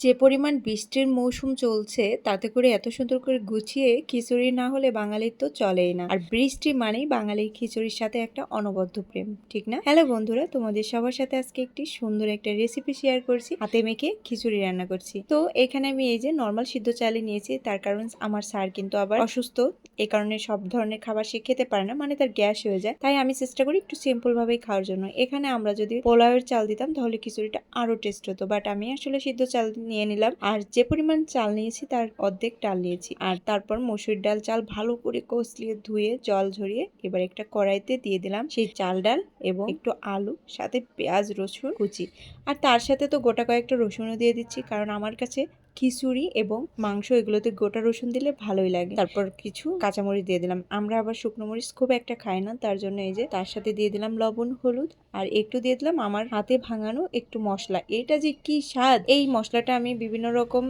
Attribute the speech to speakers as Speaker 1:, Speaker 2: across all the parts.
Speaker 1: যে পরিমাণ বৃষ্টির মৌসুম চলছে, তাতে করে এত সুন্দর করে গুছিয়ে খিচুড়ি না হলে বাঙালির তো চলেই না। আর বৃষ্টি মানেই বাঙালির খিচুড়ির সাথে একটা অনবদ্য প্রেম, ঠিক না? হ্যালো বন্ধুরা, তোমাদের সবার সাথে আজকে একটি সুন্দর একটা রেসিপি শেয়ার করছি। হাতে মেখে খিচুড়ি রান্না করছি। তো এখানে আমি এই যে নর্মাল সিদ্ধ চালে নিয়েছি, তার কারণ আমার স্যার কিন্তু আবার অসুস্থ। এ কারণে সব ধরনের খাবার সে খেতে পারে না মানে তার গ্যাস হয়ে যায়। তাই আমি চেষ্টা করি একটু সিম্পল ভাবেই খাওয়ার জন্য। এখানে আমরা যদি পোলাওয়ের চাল দিতাম, তাহলে খিচুড়িটা আরও টেস্ট হতো। বাট আমি আসলে সিদ্ধ চাল নিয়ে নিলাম। আর যে পরিমাণ চাল নিয়েছি তার অর্ধেক ডাল নিয়েছি। আর তারপর মসুর ডাল চাল ভালো করে কষলিয়ে ধুয়ে জল ঝরিয়ে এবার একটা কড়াইতে দিয়ে দিলাম। সেই চাল ডাল এবং একটু আলু, সাথে পেঁয়াজ, রসুন কুচি। আর তার সাথে তো গোটা কয়েকটা রসুনও দিয়ে দিচ্ছি, কারণ আমার কাছে খিচুড়ি এবং মাংস, এগুলোতে গোটা রসুন দিলে ভালোই লাগে। তারপর কিছু কাঁচামরিচ দিয়ে দিলাম। আমরা আবার শুকনো মরিচ খুব একটা খাই না, তার জন্য এই যে তার সাথে দিয়ে দিলাম লবণ, হলুদ, আর একটু দিয়ে দিলাম আমার হাতে ভাঙানো একটু মশলা। এটা যে কি স্বাদ! এই মশলাটা আমি বিভিন্ন রকম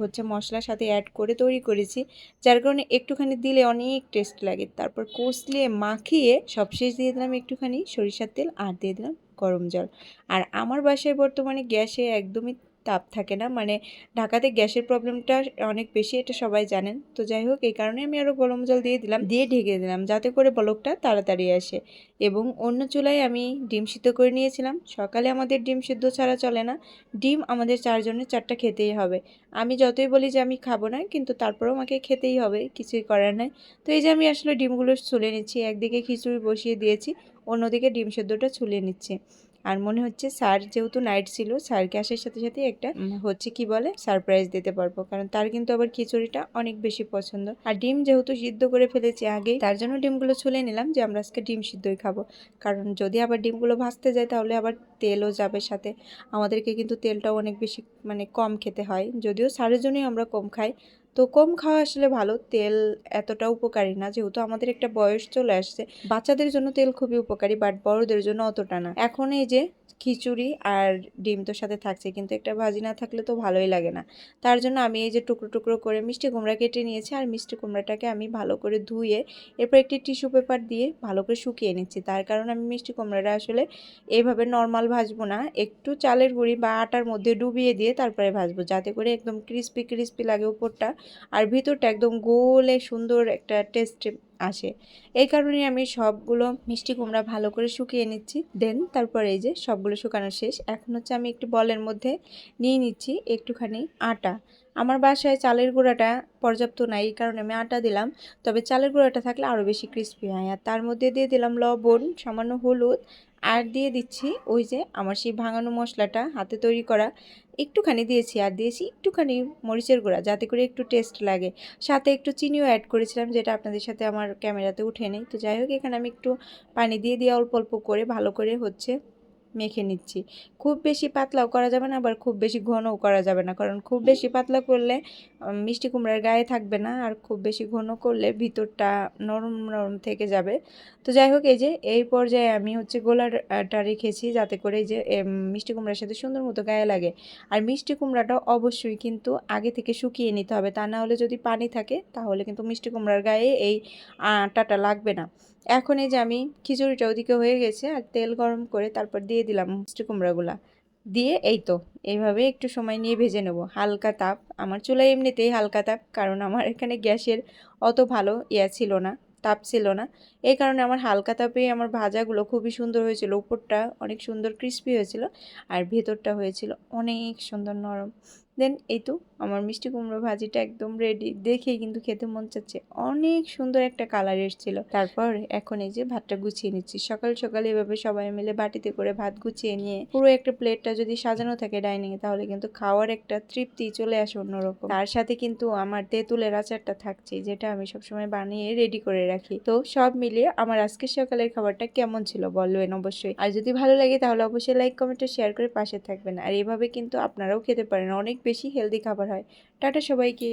Speaker 1: হচ্ছে মশলার সাথে অ্যাড করে তৈরি করেছি, যার কারণে একটুখানি দিলে অনেক টেস্ট লাগে। তারপর কষলিয়ে মাখিয়ে সবশেষ দিয়ে দিলাম একটুখানি সরিষার তেল, আর দিয়ে দিলাম গরম জল। আর আমার বাসায় বর্তমানে গ্যাসে একদমই তাপ থাকে না। মানে ঢাকাতে গ্যাসের প্রবলেমটা অনেক বেশি, এটা সবাই জানেন। তো যাই হোক, এই কারণে আমি আরও গরম জল দিয়ে দিলাম, দিয়ে ঢেকে দিলাম, যাতে করে বলকটা তাড়াতাড়ি আসে। এবং অন্য চুলায় আমি ডিম সিদ্ধ করে নিয়েছিলাম। সকালে আমাদের ডিম সিদ্ধ ছাড়া চলে না। ডিম আমাদের চারজনের চারটা খেতেই হবে। আমি যতই বলি যে আমি খাব না, কিন্তু তারপরেও আমাকে খেতেই হবে, কিছুই করার নাই। তো এই যে আমি আসলে ডিমগুলো ছুলে নিচ্ছি, একদিকে খিচুড়ি বসিয়ে দিয়েছি, অন্যদিকে ডিম সেদ্ধটা ছুলে নিচ্ছি। আর মনে হচ্ছে স্যার যেহেতু নাইট ছিল স্যারকে আসার সাথে সাথে একটা হচ্ছে কি বলে সারপ্রাইজ দিতে পারব। কারণ তার কিন্তু আবার খিচুড়িটা অনেক বেশি পছন্দ। আর ডিম যেহেতু সিদ্ধ করে ফেলেছি আগেই তার জন্য ডিমগুলো ছুলে নিলাম যে আমরা আজকে ডিম সিদ্ধই খাব। কারণ যদি আবার ডিমগুলো ভাজতে যায় তাহলে আবার তেলও যাবে সাথে। আমাদেরকে কিন্তু তেলটাও অনেক বেশি মানে কম খেতে হয়। যদিও সারের জন্যই আমরা কম খাই তো কম খাওয়া আসলে ভালো। তেল এতটা উপকারী না, যেহেতু আমাদের একটা বয়স চলে আসছে। বাচ্চাদের জন্য তেল খুবই উপকারী বাট বড়দের জন্য অতটা না। এখন এই যে খিচুড়ি আর ডিম তো সাথে থাকছে, কিন্তু একটা ভাজি না থাকলে তো ভালোই লাগে না। তার জন্য আমি এই যে টুকরো টুকরো করে মিষ্টি কুমড়া কেটে নিয়েছি, আর মিষ্টি কুমড়াটাকে আমি ভালো করে ধুয়ে এরপর একটি টিস্যু পেপার দিয়ে ভালো করে শুকিয়ে নিচ্ছি। তার কারণ আমি মিষ্টি কুমড়াটা আসলে এইভাবে নর্মাল ভাজবো না। একটু চালের গুঁড়ি বা আটার মধ্যে ডুবিয়ে দিয়ে তারপরে ভাজবো, যাতে করে একদম ক্রিস্পি ক্রিস্পি লাগে উপরটা আর ভিতরটা একদম গোলে সুন্দর একটা টেস্ট আসে। এই কারণে আমি সবগুলো মিষ্টি কুমড়া ভালো করে শুকিয়ে নিচ্ছি। দেন তারপরে এই যে সবগুলো শুকানো শেষ। এখন হচ্ছে আমি একটু বলের মধ্যে নিয়ে নিচ্ছি একটুখানি আটা। আমার বাসায় চালের গুঁড়াটা পর্যাপ্ত নাই, এই কারণে আমি আটা দিলাম। তবে চালের গুঁড়াটা থাকলে আরও বেশি ক্রিস্পি হয়। আর তার মধ্যে দিয়ে দিলাম লবণ, সামান্য হলুদ আর দিয়ে দিচ্ছি ওই যে আমার সেই ভাঙানো মশলাটা হাতে তৈরি করা। একটুখানি দিয়েছি, আর দিয়েছি একটুখানি মরিচের গুঁড়া, যাতে করে একটু টেস্ট লাগে। সাথে একটু চিনিও অ্যাড করেছিলাম, যেটা আপনাদের সাথে আমার ক্যামেরাতে উঠে নেই। তো যাই হোক, এখানে আমি একটু পানি দিয়ে দিয়ে অল্প অল্প করে, ভালো করে হচ্ছে। মেখে নিচ্ছি। খুব বেশি পাতলাও করা যাবে না, আবার খুব বেশি ঘনও করা যাবে না। কারণ খুব বেশি পাতলা করলে মিষ্টি কুমড়ার গায়ে থাকবে না, আর খুব বেশি ঘন করলে ভিতরটা নরম নরম থেকে যাবে। তো যাই হোক, এই যে, এই পর্যায়ে আমি হচ্ছে গোলাটা রেখেছি যাতে করে যে মিষ্টি কুমড়ার সাথে সুন্দর মতো গায়ে লাগে। আর মিষ্টি কুমড়াটা অবশ্যই কিন্তু আগে থেকে শুকিয়ে নিতে হবে। তা না হলে যদি পানি থাকে, তাহলে কিন্তু মিষ্টি কুমড়ার গায়ে এই আটাটা লাগবে না। এখন এই যে আমি খিচুড়িটা ওদিকে হয়ে গেছে আর তেল গরম করে তারপর দিয়ে দিলাম মিষ্টি কুমড়াগুলা। দিয়ে এই তো, এইভাবে একটু সময় নিয়ে ভেজে নেব। হালকা তাপ। আমার চুলায় এমনিতেই হালকা তাপ, কারণ আমার এখানে গ্যাসের অত ভালো ইয়া ছিল না, তাপ ছিল না। এই কারণে আমার হালকা তাপে আমার ভাজাগুলো খুবই সুন্দর হয়েছিল। উপরটা অনেক সুন্দর ক্রিস্পি হয়েছিল আর ভেতরটা হয়েছিল অনেক সুন্দর নরম। দেন এই তো, আমার মিষ্টি কুমড়ো ভাজিটা একদম রেডি দেখেই কিন্তু খেতে মন চাচ্ছে। অনেক সুন্দর একটা কালার এসেছিল তারপর এখন এই যে ভাতটা গুছিয়ে নিচ্ছি। সকাল সকাল এভাবে সবাই মিলে বাটিতে করে ভাত গুছিয়ে নিয়ে পুরো একটা প্লেটটা যদি সাজানো থাকে ডাইনিং এ তাহলে কিন্তু খাওয়ার একটা তৃপ্তি চলে আসে অন্যরকম। তার সাথে কিন্তু আমার তেঁতুলের আচারটা থাকছে, যেটা আমি সবসময় বানিয়ে রেডি করে রাখি। তো সব মিলিয়ে আমার আজকের সকালের খাবারটা কেমন ছিল বলবেন অবশ্যই। আর যদি ভালো লাগে তাহলে অবশ্যই লাইক কমেন্টে শেয়ার করে পাশে থাকবেন। আর এভাবে কিন্তু আপনারাও খেতে পারেন। অনেক বেশি হেলদি খাবার হয়। টাটা সবাইকে।